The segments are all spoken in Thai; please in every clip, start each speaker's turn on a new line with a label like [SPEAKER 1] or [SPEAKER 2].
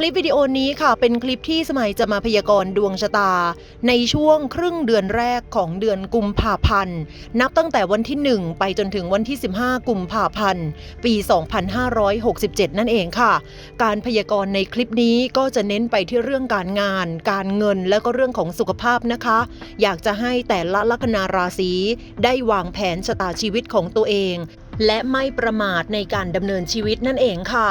[SPEAKER 1] คลิปวิดีโอนี้ค่ะเป็นคลิปที่สมัยจะมาพยากรณ์ดวงชะตา ในช่วงครึ่งเดือนแรกของเดือนกุมภาพันธ์ นับตั้งแต่วันที่ 1 ไปจนถึงวันที่ 15 กุมภาพันธ์ ปี 2567 นั่นเองค่ะ การพยากรณ์ในคลิปนี้ก็จะเน้นไปที่เรื่องการงาน การเงินและก็เรื่องของสุขภาพนะคะ อยากจะให้แต่ละลัคนาราศีได้วางแผนชะตาชีวิตของตัวเอง และไม่ประมาทในการดำเนินชีวิตนั่นเองค่ะ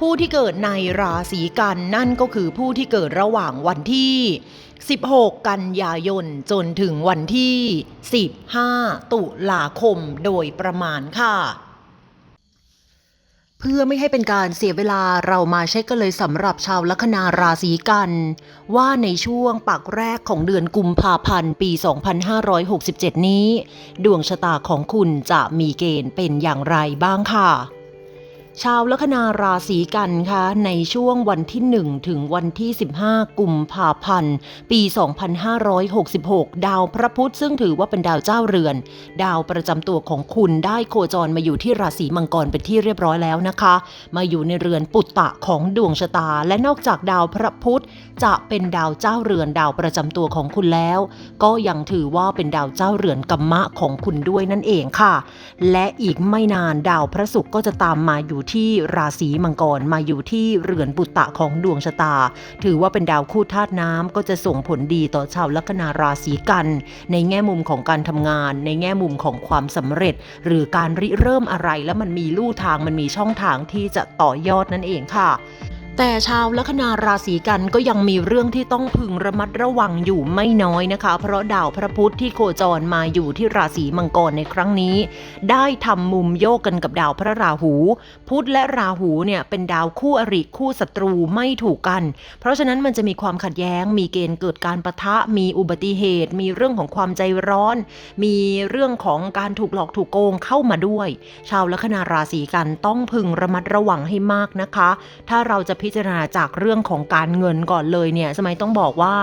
[SPEAKER 1] ผู้ที่เกิดในราศีกันนั่นก็คือผู้ที่เกิดระหว่างวันที่ 16 กันยายนจนถึงวันที่ 15 ตุลาคมโดยประมาณค่ะ เพื่อไม่ให้เป็นการเสียเวลาเรามาเช็คกันเลยสำหรับชาวลัคนาราศีกัน ว่าในช่วงปักแรกของเดือนกุมภาพันธ์ปี 2567 นี้ ดวงชะตาของคุณจะมีเกณฑ์เป็นอย่างไรบ้างค่ะ ชาวลัคนาราศีกันคะในช่วงวันที่ 1 ถึงวันที่ 15 กุมภาพันธ์ ปี 2566 ดาวพระพุธซึ่งถือว่าเป็นดาวเจ้าเรือน ดาวประจำตัวของคุณได้โคจรมาอยู่ที่ราศีมังกรเป็นที่เรียบร้อยแล้วนะคะ มาอยู่ในเรือนปุตตะของดวงชะตา และนอกจากดาวพระพุธจะเป็นดาวเจ้าเรือนดาวประจำตัวของคุณแล้ว ก็ยังถือว่าเป็นดาวเจ้าเรือนกัมมะของคุณด้วยนั่นเองค่ะ และอีกไม่นานดาวพระศุกร์ก็จะตามมาอยู่ที่ราศีมังกรมาอยู่ที่เรือนปุตตะของดวงชะตา ถือว่าเป็นดาวคู่ธาตุน้ำก็จะส่งผลดีต่อชาวลัคนาราศีกัน ในแง่มุมของการทำงาน ในแง่มุมของความสำเร็จ หรือการริเริ่มอะไรแล้วมันมีลู่ทางมันมีช่องทางที่จะต่อยอดนั่นเองค่ะ แต่ชาวลัคนาราศีกันก็ยังมีเรื่องที่ต้องพึงระมัดระวังอยู่ไม่น้อยนะคะ เพราะดาวพระพุธที่โคจรมาอยู่ที่ราศีมังกรในครั้งนี้ ได้ทำมุมโยกกันกับดาวพระราหู พุธและราหูเนี่ยเป็นดาวคู่อริคู่ศัตรูไม่ถูกกัน เพราะฉะนั้นมันจะมีความขัดแย้ง มีเกณฑ์เกิดการประทะ มีอุบัติเหตุ มีเรื่องของความใจร้อน มีเรื่องของการถูกหลอกถูกโกงเข้ามาด้วย ชาวลัคนาราศีกันต้องพึงระมัดระวังให้มากนะคะ ถ้าเราจะพิจารณาจากเรื่องของการเงินก่อนเลยเนี่ยสมัยต้องบอกว่า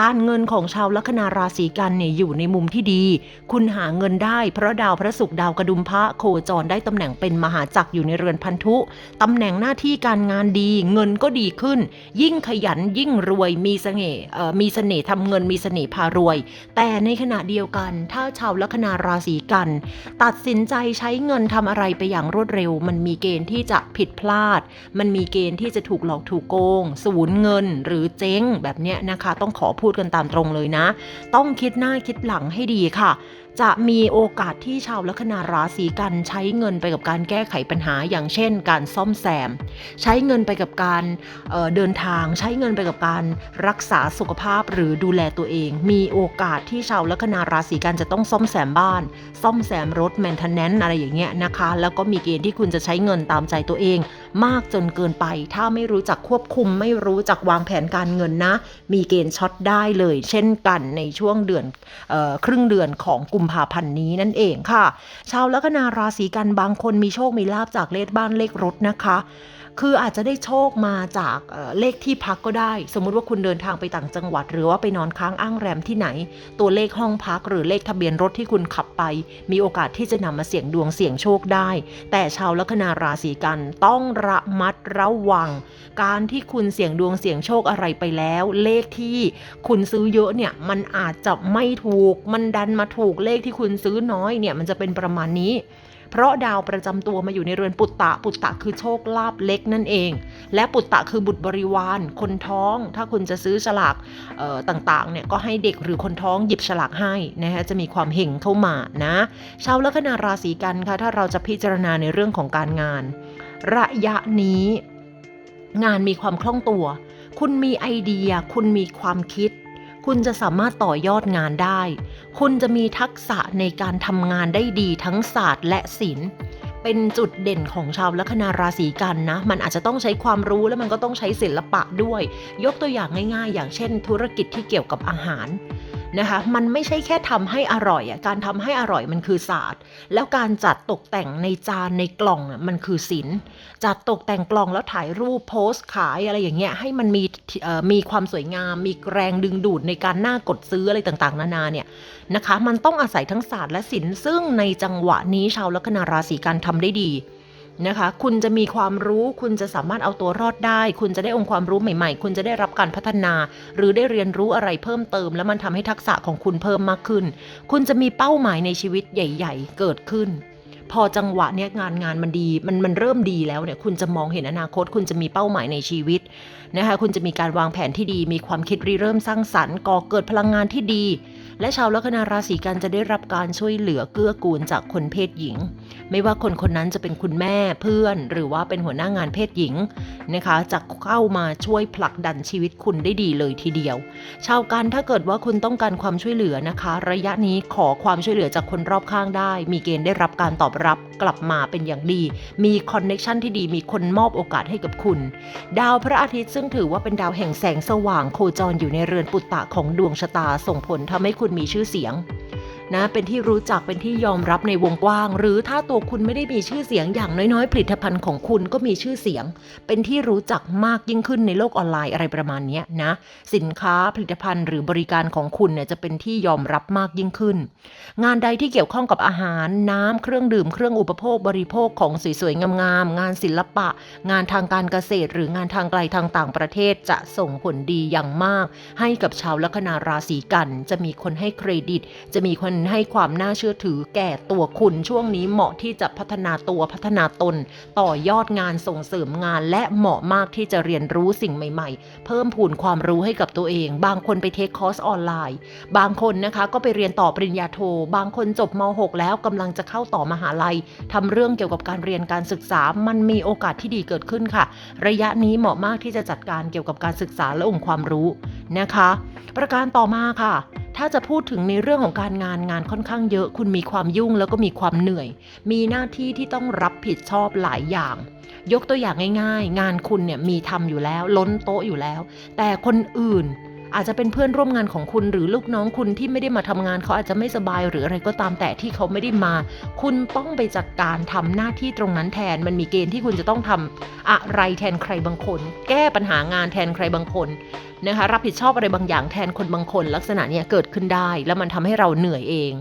[SPEAKER 1] การเงินของชาวลัคนาราศีกันเนี่ยอยู่ในมุมที่ดี คุณหาเงินได้ เพราะดาวพระศุกร์ดาวกระดุมพระโคจรได้ตำแหน่งเป็นมหาจักรอยู่ในเรือนพันธุตำแหน่งหน้าที่การงานดี เงินก็ดีขึ้น ยิ่งขยันยิ่งรวยมีเสน่ห์มีเสน่ห์ทำเงินมีเสน่ห์พารวย แต่ในขณะเดียวกัน ถ้าชาวลัคนาราศีกัน ตัดสินใจใช้เงินทำอะไรไปอย่างรวดเร็ว มันมีเกณฑ์ที่จะผิดพลาด มันมีเกณฑ์ที่จะถูกหลอกถูกโกง สูญเงินหรือเจ๊งแบบเนี้ยนะคะ ต้องขอพูดกันตามตรงเลยนะ ต้องคิดหน้าคิดหลังให้ดีค่ะ จะมีโอกาสที่ชาวลัคนาราศีกันใช้เงินไปกับการแก้ไขปัญหาอย่างเช่น การซ่อมแซม ใช้เงินไปกับการเเดินทาง ใช้เงินไปกับการรักษาสุขภาพหรือดูแลตัวเอง มีโอกาสที่ชาวลัคนาราศีกันจะต้องซ่อมแซมบ้าน ซ่อมแซมรถแมนเทนแนนอะไรอย่างเงี้ยนะคะ แล้วก็มีเกณฑ์ที่คุณจะใช้เงินตามใจตัวเอง มากจนเกินไป ถ้าไม่รู้จักควบคุม ไม่รู้จักวางแผนการเงินนะ มีเกณฑ์ช็อตได้เลย เช่นกันในช่วงเดือนออครึ่งเดือนของกุมภาพันธ์นี้นั่นเองค่ะ ชาวลัคนาราศีกันบางคนมีโชคมีลาบจากเลขบ้านเลขรถนะคะ คืออาจจะได้โชคมาจากเเลขที่พักก็ได้ สมมุติว่าคุณเดินทางไปต่างจังหวัด หรือว่าไปนอนค้างอ้างแรมที่ไหน ตัวเลขห้องพักหรือเลขทะเบียนรถที่คุณขับไป มีโอกาสที่จะนำมาเสี่ยงดวงเสี่ยงโชคได้ แต่ชาวลัคนาราศีกันต้องระมัดระวัง การที่คุณเสี่ยงดวงเสี่ยงโชคอะไรไปแล้ว เลขที่คุณซื้อเยอะเนี่ยมันอาจจะไม่ถูกมันดันมาถูกเลขที่คุณซื้อน้อยเนี่ยมันจะเป็นประมาณนี้ เพราะดาวประจำตัวมาอยู่ในเรือนปุตตะ ปุตตะคือโชคลาภเล็กนั่นเอง และปุตตะคือบุตรบริวาร คนท้อง ถ้าคุณจะซื้อฉลากต่างๆเนี่ยก็ให้เด็กหรือคนท้องหยิบฉลากให้นะคะจะมีความเห่งเข้ามานะชาวลัคนาราศีกันค่ะถ้าเราจะพิจารณาในเรื่องของการงาน ระยะนี้งานมีความคล่องตัว คุณมีไอเดีย คุณมีความคิด คุณจะสามารถต่อยอดงานได้ คุณจะมีทักษะในการทำงานได้ดีทั้งศาสตร์และศิลป์เป็นจุดเด่นของชาวลัคนาราศีกันนะ มันอาจจะต้องใช้ความรู้แล้วมันก็ต้องใช้ศิลปะด้วย ยกตัวอย่างง่าย ๆ อย่างเช่น ธุรกิจที่เกี่ยวกับอาหาร นะคะมันไม่ใช่แค่ทำให้อร่อยอะการทำให้อร่อยมันคือศาสตร์ แล้วการจัดตกแต่งในจานในกล่องมันคือศิลป์จัดตกแต่งกล่องแล้วถ่ายรูปโพสต์ขายอะไรอย่างเงี้ยให้มันมีมีความสวยงาม มีแรงดึงดูดในการหน่ากดซื้ออะไรต่างๆ นานาเนี่ยนะคะ มันต้องอาศัยทั้งศาสตร์และศิลป์ซึ่งในจังหวะนี้ชาวลัคนาราศีกันทำได้ดี นะคะ คุณจะมีความรู้ คุณจะสามารถเอาตัวรอดได้ คุณจะได้องค์ความรู้ใหม่ๆ คุณจะได้รับการพัฒนา หรือได้เรียนรู้อะไรเพิ่มเติม แล้วมันทำให้ทักษะของคุณเพิ่มมากขึ้น คุณจะมีเป้าหมายในชีวิตใหญ่ ๆ เกิดขึ้น พอจังหวะเนี้ยงานงานมันดีมันมันเริ่มดีแล้วเนี่ยคุณจะมองเห็นอนาคต คุณจะมีเป้าหมายในชีวิตนะคะคุณจะมีการวางแผนที่ดี มีความคิดริเริ่มสร้างสรรค์ก่อเกิดพลังงานที่ดี และชาวลัคนาราศีกันจะได้รับการช่วยเหลือเกื้อกูลจากคนเพศหญิง ไม่ว่าคนคนนั้นจะเป็นคุณแม่เพื่อน หรือว่าเป็นหัวหน้างานเพศหญิงนะคะจะเข้ามาช่วยผลักดันชีวิตคุณได้ดีเลยทีเดียว ชาวกันถ้าเกิดว่าคุณต้องการความช่วยเหลือนะคะ ระยะนี้ขอความช่วยเหลือจากคนรอบข้างได้ มีเกณฑ์ได้รับการตอบรับกลับมาเป็นอย่างดี มีคอนเน็ชันที่ดี มีคนมอบโอกาสให้กับคุณ ดาวพระอาทิตย์ซึ่งถือว่าเป็นดาวแห่งแสงสว่างโคจรอยู่ในเรือนปุตตะของดวงชะตาส่งผลทำให้คุณมีชื่อเสียง นะเป็นที่รู้จักเป็นที่ยอมรับในวงกว้าง หรือถ้าตัวคุณไม่ได้มีชื่อเสียงอย่างน้อยๆ ผลิตภัณฑ์ของคุณก็มีชื่อเสียง เป็นที่รู้จักมากยิ่งขึ้นในโลกออนไลน์อะไรประมาณนี้นะสินค้าผลิตภัณฑ์หรือบริการของคุณเนี่ยจะเป็นที่ยอมรับมากยิ่งขึ้น งานใดที่เกี่ยวข้องกับอาหารน้ำเครื่องดื่มเครื่องอุปโภคบริโภคของสวยๆงามๆงานศิลปะ งานทางการเกษตร หรืองานทางไกลทางต่างประเทศจะส่งผลดีอย่างมาก ให้กับชาวลัคนาราศีกัน จะมีคนให้เครดิต จะมีคนให้ความน่าเชื่อถือแก่ตัวคุณช่วงนี้เหมาะที่จะพัฒนาตัวพัฒนาตน ต่อยอดงานส่งเสริมงาน และเหมาะมากที่จะเรียนรู้สิ่งใหม่ ๆ เพิ่มพูนความรู้ให้กับตัวเอง บางคนไปเทคคอร์สออนไลน์ บางคนนะคะก็ไปเรียนต่อปริญญาโท บางคนจบม .6 แล้วกำลังจะเข้าต่อมหาลัยทำเรื่องเกี่ยวกับการเรียนการศึกษามันมีโอกาสที่ดีเกิดขึ้นค่ะ ระยะนี้เหมาะมากที่จะจัดการเกี่ยวกับการศึกษาและองค์ความรู้นะคะ ประการต่อมาค่ะ ถ้าจะพูดถึงในเรื่องของการงานงานค่อนข้างเยอะ คุณมีความยุ่งแล้วก็มีความเหนื่อย มีหน้าที่ที่ต้องรับผิดชอบหลายอย่าง ยกตัวอย่างง่ายๆ งานคุณเนี่ยมีทำอยู่แล้ว ล้นโต๊ะอยู่แล้ว แต่คนอื่นอาจจะเป็นเพื่อนร่วมงานของคุณหรือลูกน้องคุณที่ไม่ได้มาทำงานเขาอาจจะไม่สบายหรืออะไรก็ตามแต่ที่เขาไม่ได้มา คุณต้องไปจัดการทำหน้าที่ตรงนั้นแทน มันมีเกณฑ์ที่คุณจะต้องทำอะไรแทนใครบางคน แก้ปัญหางานแทนใครบางคน นะคะรับผิดชอบอะไรบางอย่างแทนคนบางคน ลักษณะเนี้ยเกิดขึ้นได้ แล้วมันทำให้เราเหนื่อยเอง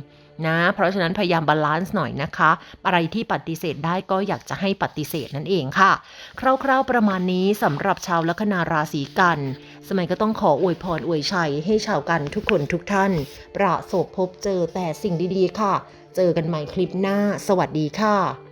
[SPEAKER 1] นะ เพราะฉะนั้นพยายามบาลานซ์หน่อยนะคะ อะไรที่ปฏิเสธได้ก็อยากจะให้ปฏิเสธนั่นเองค่ะ คร่าวๆประมาณนี้สำหรับชาวลัคนาราศีกัน สมัยก็ต้องขออวยพรอวยชัยให้ชาวกันทุกคนทุกท่าน ประสบพบเจอแต่สิ่งดีๆค่ะ เจอกันใหม่คลิปหน้า สวัสดีค่ะ